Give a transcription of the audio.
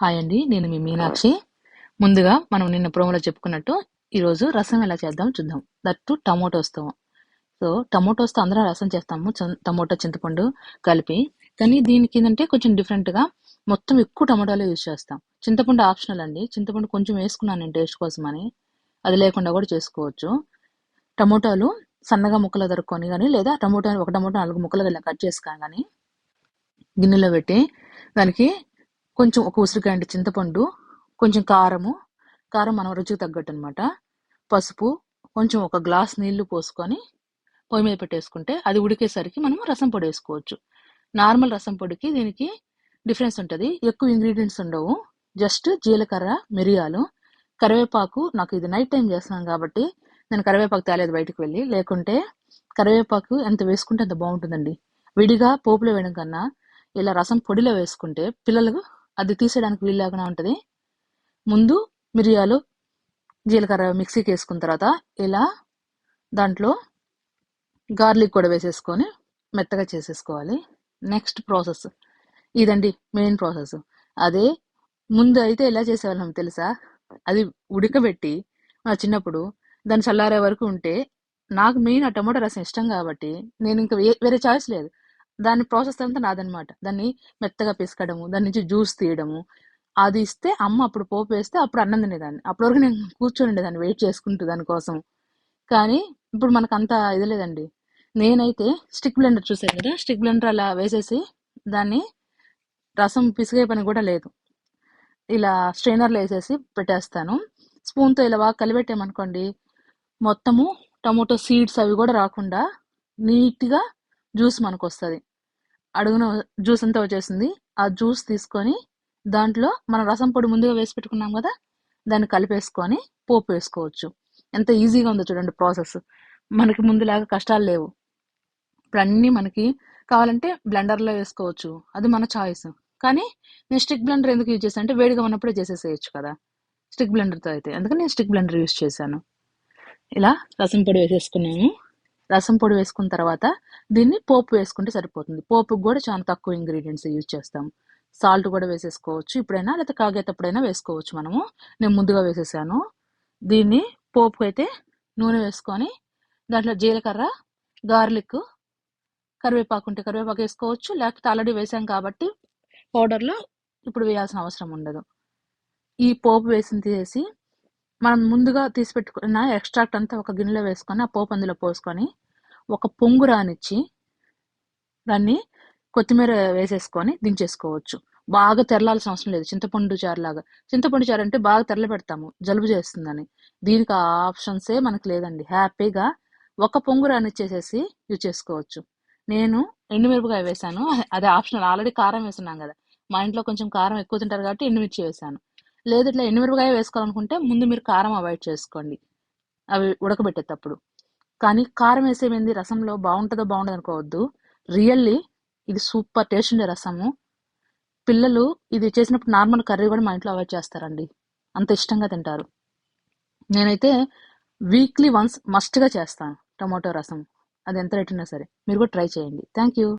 Hi అండి నేను మీ మీనాక్షి. ముందుగా మనం నిన్న ప్రోమోలో చెప్పుకున్నట్టు ఈరోజు రసం ఎలా చేద్దాం. చూద్దాం దట్టు టమోటోస్తో సో టమోటోస్తో అందరం రసం చేస్తాము టమోటో చింతపండు కలిపి. కానీ దీనికి ఏంటంటే కొంచెం డిఫరెంట్గా మొత్తం ఎక్కువ టమోటాలు యూజ్ చేస్తాం. చింతపండు ఆప్షనల్ అండి. చింతపండు కొంచెం వేసుకున్నాను నేను టేస్ట్ కోసం అని అది లేకుండా కూడా చేసుకోవచ్చు. టమోటాలు సన్నగా ముక్కలు దొరుకుని కానీ లేదా టమోటా ఒక టమోటా నాలుగు ముక్కలుగా ఇలా కట్ చేసుకొని కానీ గిన్నెలో పెట్టి దానికి కొంచెం ఒక ఉసిరికాయ చింతపండు కొంచెం కారము. కారం మనం రుచికి తగ్గట్టు అనమాట పసుపు కొంచెం ఒక గ్లాస్ నీళ్ళు పోసుకొని పొయ్యి మీద పెట్టేసుకుంటే అది ఉడికేసరికి మనం రసం పొడి వేసుకోవచ్చు. నార్మల్ రసం పొడికి దీనికి డిఫరెన్స్ ఉంటుంది. ఎక్కువ ఇంగ్రీడియంట్స్ ఉండవు. జస్ట్ జీలకర్ర మిరియాలు కరివేపాకు. నాకు ఇది నైట్ టైం చేస్తున్నాను కాబట్టి నేను కరివేపాకు తేలేదు బయటకు వెళ్ళి. లేకుంటే కరివేపాకు ఎంత వేసుకుంటే అంత బాగుంటుందండి. విడిగా పోపులో వేయడం కన్నా ఇలా రసం పొడిలో వేసుకుంటే పిల్లలు అది తీసేయడానికి వీలు లేకుండా ఉంటుంది. ముందు మిరియాలు జీలకర్ర మిక్సీకి వేసుకున్న తర్వాత ఇలా దాంట్లో గార్లిక్ కూడా వేసేసుకొని మెత్తగా చేసేసుకోవాలి. Next process. ఇదండి మెయిన్ ప్రాసెస్. అదే ముందు అయితే ఎలా చేసేవాళ్ళం తెలుసా? అది ఉడకబెట్టి నా చిన్నప్పుడు దాన్ని చల్లారే వరకు ఉంటే నాకు మెయిన్ ఆ టమాటో రసం ఇష్టం కాబట్టి నేను ఇంకా వేరే చాయిస్ లేదు. దాని ప్రాసెస్ అంతా నాదనమాట దాన్ని మెత్తగా పిసకడము దాని నుంచి జ్యూస్ తీయడము. అది ఇస్తే అమ్మ అప్పుడు పోపు వేస్తే అప్పుడు అన్నం తినేదాన్ని. అప్పటి వరకు నేను కూర్చొని ఉండేదాన్ని వెయిట్ చేసుకుంటూ దానికోసం కానీ ఇప్పుడు మనకు అంత ఇది లేదండి. నేనైతే స్టిక్ బ్లెండర్ చూసాను కదా స్టిక్ బ్లెండర్ అలా వేసేసి దాన్ని రసం పిసిగే పని కూడా లేదు. ఇలా స్ట్రైనర్లో వేసేసి పెట్టేస్తాను. స్పూన్తో ఇలా బాగా కలిపెట్టామనుకోండి మొత్తము టమోటో సీడ్స్ అవి కూడా రాకుండా నీట్గా జ్యూస్ మనకు వస్తుంది అడుగున జ్యూస్ అంతా వచ్చేసింది. ఆ జ్యూస్ తీసుకొని దాంట్లో మనం రసం పొడి ముందుగా వేసి పెట్టుకున్నాం కదా దాన్ని కలిపేసుకొని పోపు వేసుకోవచ్చు. ఎంత ఈజీగా ఉందో చూడండి ప్రాసెస్. మనకి ముందులాగా కష్టాలు లేవు. ఇప్పుడు అన్నీ మనకి కావాలంటే బ్లెండర్లో వేసుకోవచ్చు. అది మన చాయిస్. కానీ నేను స్టిక్ బ్లెండర్ ఎందుకు యూజ్ చేశాను అంటే వేడిగా ఉన్నప్పుడే చేసేసేయచ్చు కదా. స్టిక్ బ్లెండర్తో అయితే. అందుకని నేను స్టిక్ బ్లెండర్ యూజ్ చేశాను. ఇలా రసం పొడి వేసేసుకున్నాము రసం పొడి వేసుకున్న తర్వాత దీన్ని పోపు వేసుకుంటే సరిపోతుంది. పోపుకి కూడా చాలా తక్కువ ఇంగ్రీడియంట్స్ యూజ్ చేస్తాం. సాల్ట్ కూడా వేసేసుకోవచ్చు. ఇప్పుడైనా లేకపోతే కాగేటప్పుడైనా వేసుకోవచ్చు మనము. నేను ముందుగా వేసేసాను. దీన్ని పోపుకి అయితే నూనె వేసుకొని దాంట్లో జీలకర్ర గార్లిక్ కరివేపాకు ఉంటే కరివేపాకు వేసుకోవచ్చు. లేకపోతే ఆల్రెడీ వేసాం కాబట్టి పౌడర్లో ఇప్పుడు వేయాల్సిన అవసరం ఉండదు. ఈ పోపు వేసిన తీసేసి మనం ముందుగా తీసి పెట్టుకున్న ఎక్స్ట్రాక్ట్ అంతా ఒక గిన్నెలో వేసుకొని ఆ పోపు అందులో పోసుకొని ఒక పొంగు రానిచ్చి దాన్ని కొత్తిమీర వేసేసుకొని దించేసుకోవచ్చు. బాగా తెరలాల్సిన అవసరం లేదు. చింతపండు చారులాగా. చింతపండు చారు అంటే బాగా తెరల పెడతాము. జలుబు చేస్తుందని. దీనికి ఆ ఆప్షన్సే మనకు లేదండి. హ్యాపీగా ఒక పొంగు రానిచ్చేసేసి యూజ్ చేసుకోవచ్చు. నేను ఎండుమిరపకాయ వేసాను. అదే ఆప్షనల్. ఆల్రెడీ కారం వేసున్నాం కదా. మా ఇంట్లో కొంచెం కారం ఎక్కువ తింటారు కాబట్టి ఎండుమిర్చి వేసాను. లేదు ఇట్లా ఎండుమిరపకాయ వేసుకోవాలనుకుంటే ముందు మీరు కారం అవాయిడ్ చేసుకోండి. అవి ఉడకబెట్టేటప్పుడు. కానీ కారం వేసేమైంది రసంలో బాగుంటుందో బాగుండదు అనుకోవద్దు. రియల్లీ ఇది సూపర్ టేస్ట్ ఉండే రసము. పిల్లలు ఇది చేసినప్పుడు నార్మల్ కర్రీ కూడా మా ఇంట్లో అవాయిడ్ చేస్తారండి. అంత ఇష్టంగా తింటారు. నేనైతే వీక్లీ వన్స్ మస్ట్గా చేస్తాను టమాటో రసం. అది ఎంత రేట్ ఉన్నా సరే. మీరు కూడా ట్రై చేయండి. Thank you